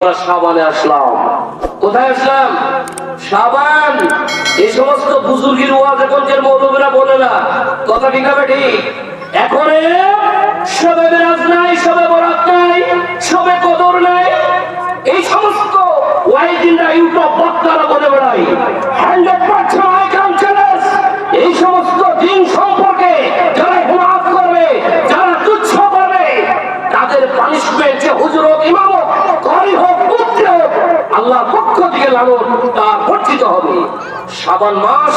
সাবানে আসলাম। কোথায় আসলাম? সাবান এই সমস্ত বুজুর্গির ওয়াজ মৌলবীরা বলে না, কথা ঠিক হবে ঠিক? এখন সবে বেরাজ নাই, সবে বরাত নাই, সবে কদর নাই, এই সমস্ত ওয়াইজিনরা ইউটিউব বক্তারা বলে বেড়াই হান্ড্রেড পার্সেন্ট এই সমস্ত দিন সম্পর্কে যারা হিমাত করবে যারা তুচ্ছ করবে তাদের পানিশমেন্ট যে হুজুর হোক ইমাম হোক ঘরই হোক পুত্র হোক আল্লাহর পক্ষ থেকে লালন তা বর্জিত হবে। সাবান মাস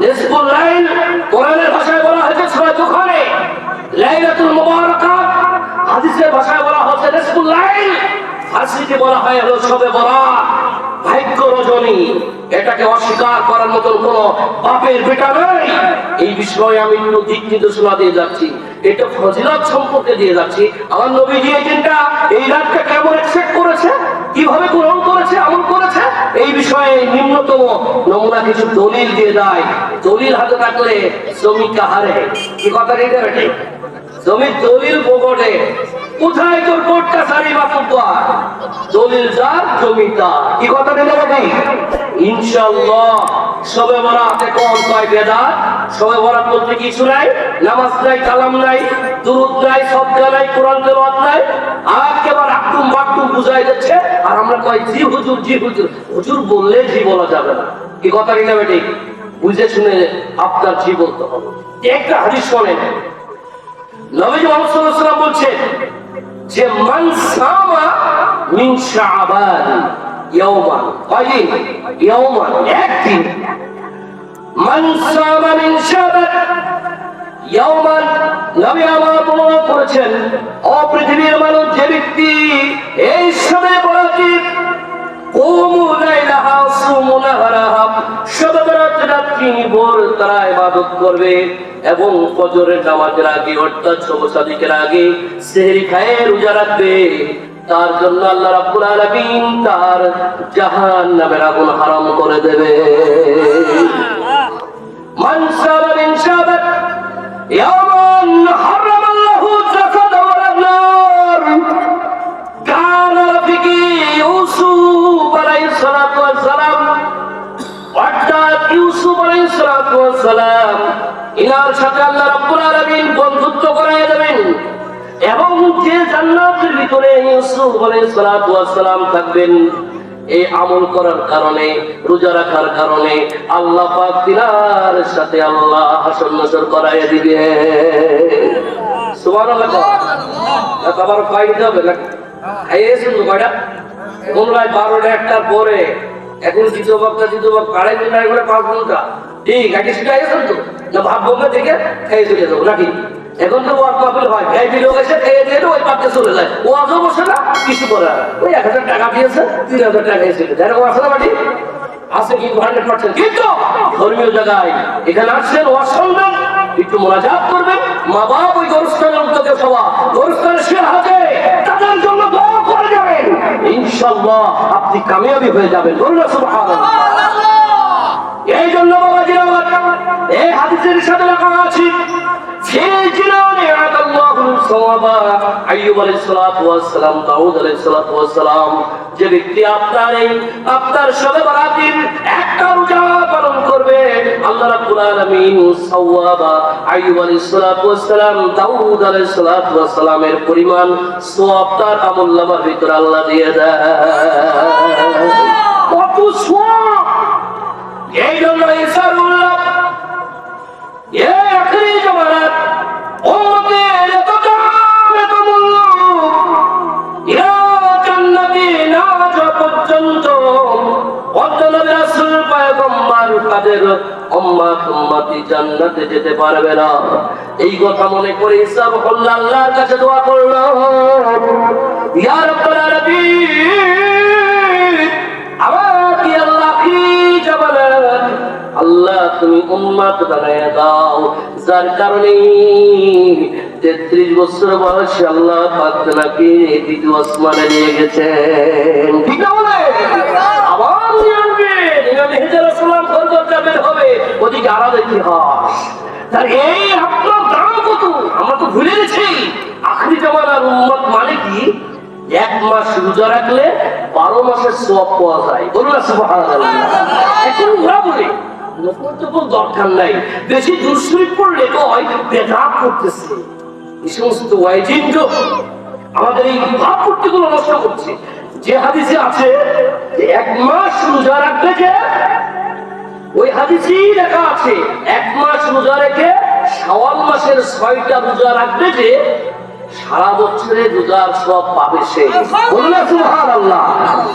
নিসবুল লাইল, কোরআনের ভাষায় বলা হয়েছে ছয় দোকানে লাইলাতুল মুবারাকাত, হাদিসের ভাষায় বলা হচ্ছে নিসবুল লাইল। ফার্সিতে বলা হয় হলো সবে বরাত, ভাগ্য রজনী। এটাকে অস্বীকার করার মতন কোন বাপের বেটা নাই। এই বিষয়ে আমি একটু দিক নির্দেশনা দিয়ে যাচ্ছি। এটা ফজিলত সম্পর্কে দিয়ে যাচ্ছি। আমার নবীজি এই দিনটা এই রাতটা কেমন একসেপ্ট করেছে? কীভাবে গ্রহণ করেছে, আমল করেছে? এই বিষয়ে নিম্নতম নোংরা কিছু দলিল দিয়ে দেয়। দলিল হাতে থাকলে শ্রমিকটা হারে কি কথা ঠিক জমির দলিল প্রকটে কোথায় তোর দলিল যার কি কথা নাকি ইনশাআল্লাহ। সবে কোন সবে কিছু নাই, নামাজ নাই, কালাম নাই, দুরুদ নাই নাই, কোরআন তেলাওয়াত নাই। বুঝাই যাচ্ছে আর আমরা জি হুজুর জি হুজুর। হুজুর বললে জি বলা যাবে না। কি কথা কি না বেটি? বুঝে শুনে আপনার জি বলতে হবে। একটা হাদিস শোনেন। নবীজি মুহাম্মদ সাল্লাল্লাহু আলাইহি বলছেন যে মান মিন শাবান ইয়াওমান কয়দিন? ইয়াওমান একদিন। মান শাবান নবী করেছেন ও পৃথিবীর মানুষ যে ব্যক্তি এই সময় বলাটি কুমু বরাত তারা ইবাদত করবে এবং ফজরের নামাজের আগে, অর্থাৎ সবুজ সাদিকের আগে সেহরি খায়ে রোজা রাখবে। তার জন্য আল্লাহ রাব্বুল আলামিন তার জাহান নামের আগুন হারাম করে দেবে। মান সাবা মিন শাবাত ইয়ামান হারাম আল্লাহু যাকাত ওয়াল নার। কান রফিকি ইউসুফ আলাইহিস সালাতু ওয়াস সালাম আলাইহিস সালাতু ওয়াস সালাম ইনার সাথে আল্লাহ রাব্বুল আলামিন বন্ধুত্ব করায় দেবেন। এবং যে জান্নাতের ভিতরে ইউসুফ আলাইহিস সালাতু ওয়াস সালাম থাকবেন এই আমল করার কারণে রোজা রাখার কারণে আল্লাহ পাক তিনার সাথে আল্লাহ হাসর নজর করাইয়া দিবে সুবহানাল্লাহ। আবার কয় হবে না খাইয়েছেন তো কয়টা কোন রায় বারোটা একটার পরে এখন দ্বিতীয় বক্তা দ্বিতীয় বক্তা আড়াই ঘণ্টা করে পাঁচ ঘণ্টা ঠিক গাড়ি সেটা গেছেন তো না ভাব বোকা দেখে খেয়ে চলে যাব, নাকি? এখন তো ওয়াজ মাহফিল হয় এসে খেয়ে ওই চলে যায়। ওয়াজও বসে না, কিছু করে না। ওই এক হাজার টাকা দিয়েছে, তিন হাজার টাকা না বাড়ি? আছে কিন্তু ধর্মীয় জায়গায় এখানে আসছেন একটু মোনাজাত করবেন। মা বাপ ওই গরুস্থানের উদ্যোগে সভা, গরুস্থানের সে হাতে তাদের জন্য দোয়া করে যাবেন ইনশাল্লাহ আপনি কামিয়াবি হয়ে যাবেন। বলুন এই জন্য বাবা জিরাবাদ এই হাদিসের সাথে লেখা আছে সওয়াবা যে ব্যক্তি আপনার এই, আপনার সবে বরাতিন একটা রোজা পালন করবে, আল্লাহ রাব্বুল আলামিন সওয়াবা আইয়ুব আলাইহিস সালাতু দাউদ আলাইহিস সালাতু পরিমাণ সওয়াব তার আমলনামার ভিতরে আল্লাহ দিয়ে দেয়। কত সওয়াব! এই জন্য ইসারুল্লাহ এ আখরি জমানাত উম্মত আল্লাহ তুমি উম্মাত বানায় দাও। যার কারণে তেত্রিশ বছর বয়সে আল্লাহ নাকি দ্বিতীয় আসমানে নিয়ে গেছেন ঠিক না বলে আবার নিয়ে আনবেন ইমাম হিজর সালাম ফরজটা বের হবে ওদিকে আলাদা ইতিহাস তার এই আপনার দাম কত? আমরা তো ভুলে গেছি। আখরি জামানার উম্মত মানে কি? এক মাস রোজা রাখলে বারো মাসের সব পাওয়া যায়। বলুন। এখন বলে দরকার নাই। বেশি করতেছে। এই সমস্ত আমাদের এই নষ্ট করছে। যে হাদিসে আছে এক মাস রোজা রাখলে যে ওই হাদিসেই লেখা আছে, এক মাস রোজা রেখে শাওয়াল মাসের ছয়টা রোজা রাখবে যে সারা বছরে রোজার সব পাবে সে।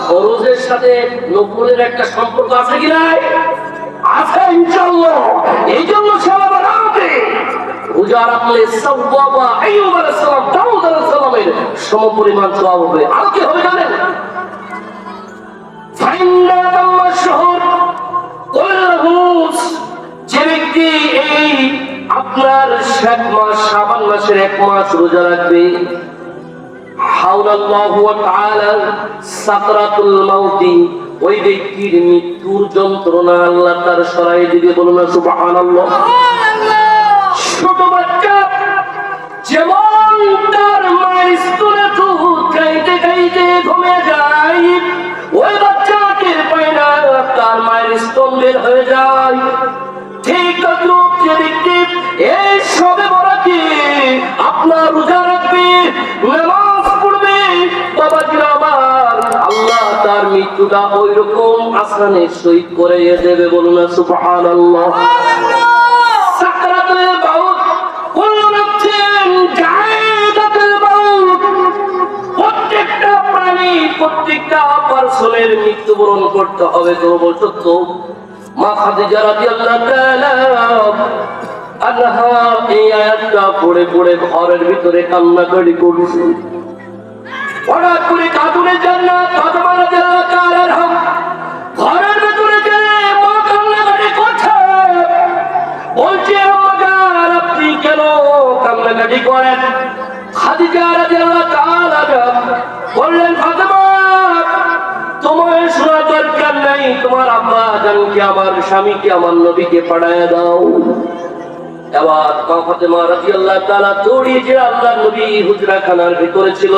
ফরজের সাথে নফলের একটা সম্পর্ক আছে কি নাই? আছে এই জন্য বানাবে রোজা রাখলে আইয়ুব আলাইহিস সালাম দাউদ আলাইহিস সালামের সমপরিমাণ সওয়াব হবে। আর কি হবে জানেন? ফাইন্না শহর এক মাস রোজা রাখবে মৃত্যুর যন্ত্রণা আল্লাহ তার সরাই দিবে বলুন না এই সবে বরাতে আপনার রোজা রাখবে, নামাজ পড়বে। বাবাজিরা আমার আল্লাহ তার মৃত্যুটা ওই রকম আসানে সহিত করে দেবে বলুন সুবহানাল্লাহ। সাকরাতুল মাউত কুল্লু নাফসিন জায়গাতুল মাউত। প্রত্যেকটা প্রাণী, প্রত্যেকটা পার্সনের মৃত্যুবরণ করতে হবে তো বলছো তো? মা খাদিজা রাদিয়াল্লাহু তাআলা আনহা এই আয়াতটা পড়ে পড়ে ঘরের ভিতরে কান্না কান্নাকাটি করছে। হঠাৎ করে কাতুরে জান্নাত, ফাতেমা রাদিয়াল্লাহু তাআলার হক ঘরের ভিতরে বলছে আম্মাজান আপনি কেন কান্নাকাটি করেন? খাদিজা রাদিয়াল্লাহু তাআলা বললেন, ফাতেমা, তোমার শোনা দরকার নাই। তোমার আব্বা জানকে আমার স্বামীকে, আমার নবীকে পাঠায় দাও। এবার ফাতেমা রাদিয়াল্লাহু তাআলা দৌড়িয়ে যে আল্লাহ নবী হুজরা ভিতরে ছিল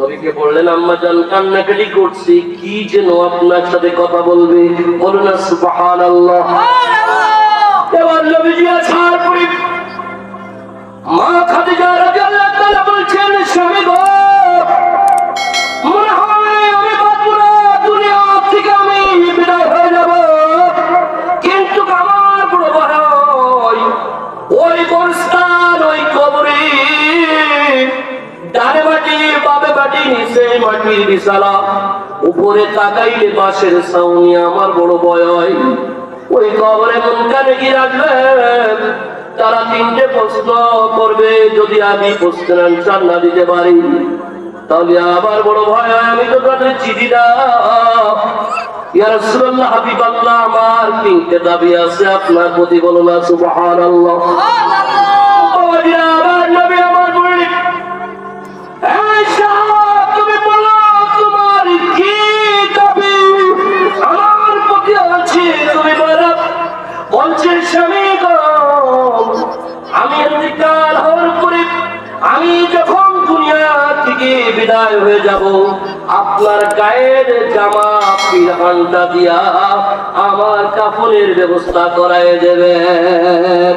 নবীকে বললেন আম্মা জান কান্নাকাটি করছি কি যেন আপনার সাথে কথা বলবে? বলুন না সুবহানাল্লাহ। এবার নবীজি আসার পরে মা খাদিজা রাদিয়াল্লাহু তাআলা বলছেন স্বামী গো বিশালা উপরে তাকাইলে বাঁশের ছাউনি আমার বড় ভয় হয়। ওই কবরে মন কানে কি রাখবেন তারা তিনটে প্রশ্ন করবে যদি আমি প্রশ্নের আনসার না দিতে পারি তাহলে আবার বড় ভয় হয় আমি তো তাদের চিঠি না। রাসূলুল্লাহ হাবিবাল্লাহ আমার তিনটে দাবি আছে আপনার প্রতি বলো না আমার স্বামী গো, আমি অধিকার হওয়ার পরে আমি যখন দুনিয়া থেকে বিদায় হয়ে যাব আপনার গায়ের জামা পিরহানটা দিয়া আমার কাপড়ের ব্যবস্থা করাই দেবেন।